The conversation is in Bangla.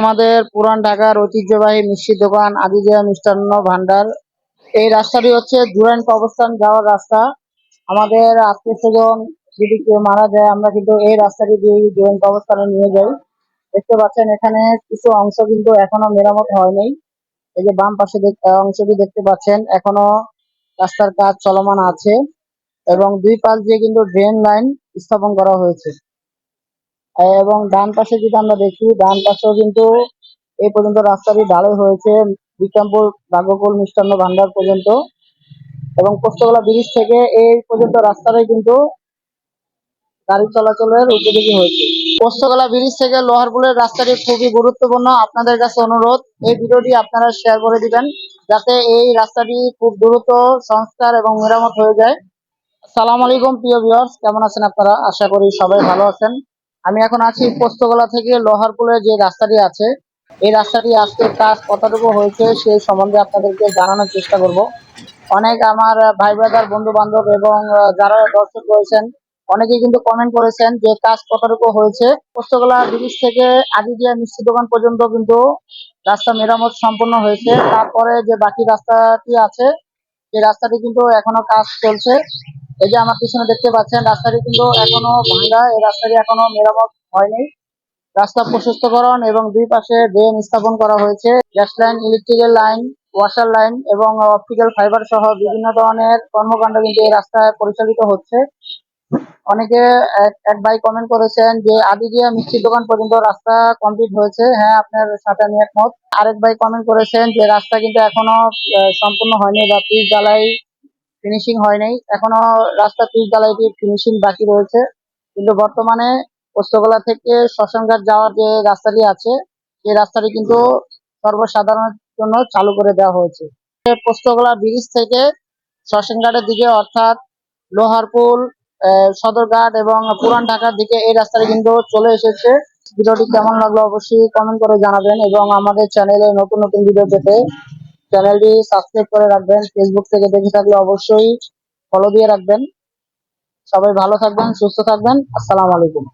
আমাদের পুরান ঢাকার ঐতিহ্যবাহী মিষ্টি দোকান আদিজয়া মিষ্টান্ন ভান্ডার। এই রাস্তাটি হচ্ছে জুরাইন অবস্থান যাওয়ার রাস্তা। আমাদের আত্মীয় স্বজন যদি কেউ মারা যায়, আমরা কিন্তু এই রাস্তাটি দিয়ে জুরাইন অবস্থানে নিয়ে যাই। দেখতে পাচ্ছেন এখানে কিছু অংশ কিন্তু এখনও মেরামত হয়নি। এই যে বাম পাশে অংশটি দেখতে পাচ্ছেন, এখনও রাস্তার কাজ চলমান আছে এবং দুই পাশ দিয়ে কিন্তু ড্রেন লাইন স্থাপন করা হয়েছে। এবং ডান পাশে যদি আমরা দেখি, ডান পাশেও কিন্তু এই পর্যন্ত রাস্তাটি ঢালাই হয়েছে। বিক্রমপুর ভাগ্যকুল মিষ্টান্ন ভান্ডার পর্যন্ত। এবং পোস্তগোলা ব্রিজ থেকে এই পর্যন্ত রাস্তাটাই কিন্তু গাড়ি চলাচলের উপযোগী হয়েছে। পোস্তগোলা ব্রিজ থেকে লোহারপুলের রাস্তাটি খুবই গুরুত্বপূর্ণ। আপনাদের কাছে অনুরোধ, এই ভিডিওটি আপনারা শেয়ার করে দিবেন, যাতে এই রাস্তাটি খুব দ্রুত সংস্কার এবং মেরামত হয়ে যায়। সালাম আলাইকুম, প্রিয় ভিউয়ার্স কেমন আছেন আপনারা? আশা করি সবাই ভালো আছেন। আমি এখন আছি পোস্তগোলা থেকে লোহারপুলের যে রাস্তাটি আছে, এই রাস্তাটি আজকে কাজ কতটুকু হয়েছে সেই সম্বন্ধে আপনাদেরকে জানানোর চেষ্টা করব। অনেক আমার ভাই ব্রাদার বন্ধু বান্ধব এবং যারা দর্শক রয়েছেন, অনেকেই কিন্তু কমেন্ট করেছেন যে কাজ কতটুকু হয়েছে। পোস্তগোলা ব্রিজ থেকে আজিদিয়া মিষ্টি দোকান পর্যন্ত কিন্তু রাস্তা মেরামত সম্পন্ন হয়েছে। তারপরে যে বাকি রাস্তাটি আছে, এই রাস্তাটি কিন্তু এখনও কাজ চলছে। এই যে আমার পিছনে দেখতে পাচ্ছেন, রাস্তাটি কিন্তু এখনও ভাঙ্গা, এই রাস্তাটি এখনও মেরামত হয়নি। রাস্তা প্রশস্তকরণ এবং দুই পাশে ড্রেন স্থাপন করা হয়েছে। Gas line, electrical line, washer line এবং অপটিক্যাল ফাইবার সহ বিভিন্ন ধরনের কর্মকাণ্ড কিন্তু এই রাস্তায় পরিচালিত হচ্ছে। অনেকে এক ভাই কমেন্ট করেছেন যে আদিজিয়া মিষ্টি দোকান পর্যন্ত রাস্তা কমপ্লিট হয়েছে। হ্যাঁ আপনার সাথে আমি একমত। আরেক ভাই কমেন্ট করেছেন যে, রাস্তা কিন্তু এখনও সম্পূর্ণ হয়নি বা পিস ঢালাই ফিনিশিং হয়নি। এখনও রাস্তা পিচ ঢালাইটি ফিনিশিং বাকি রয়েছে। কিন্তু বর্তমানে পোস্তগোলা থেকে শ্মশানঘাট যাওয়ার যে রাস্তাটি আছে, সেই রাস্তাটি কিন্তু সর্বসাধারণের জন্য চালু করে দেওয়া হয়েছে। পোস্তগোলা ব্রিজ থেকে শ্মশানঘাটের দিকে অর্থাৎ লোহারপুল সদরঘাট এবং পুরান ঢাকার দিকে এই রাস্তাটি কিন্তু চলে এসেছে। ভিডিওটি কেমন লাগল অবশ্যই কমেন্ট করে জানাবেন এবং আমাদের চ্যানেলে নতুন নতুন ভিডিও পেতে চ্যানেলটি সাবস্ক্রাইব করে রাখবেন ফেসবুক থেকে দেখে থাকলে অবশ্যই ফলো দিয়ে রাখবেন। সবাই ভালো থাকবেন, সুস্থ থাকবেন। আসসালামু আলাইকুম।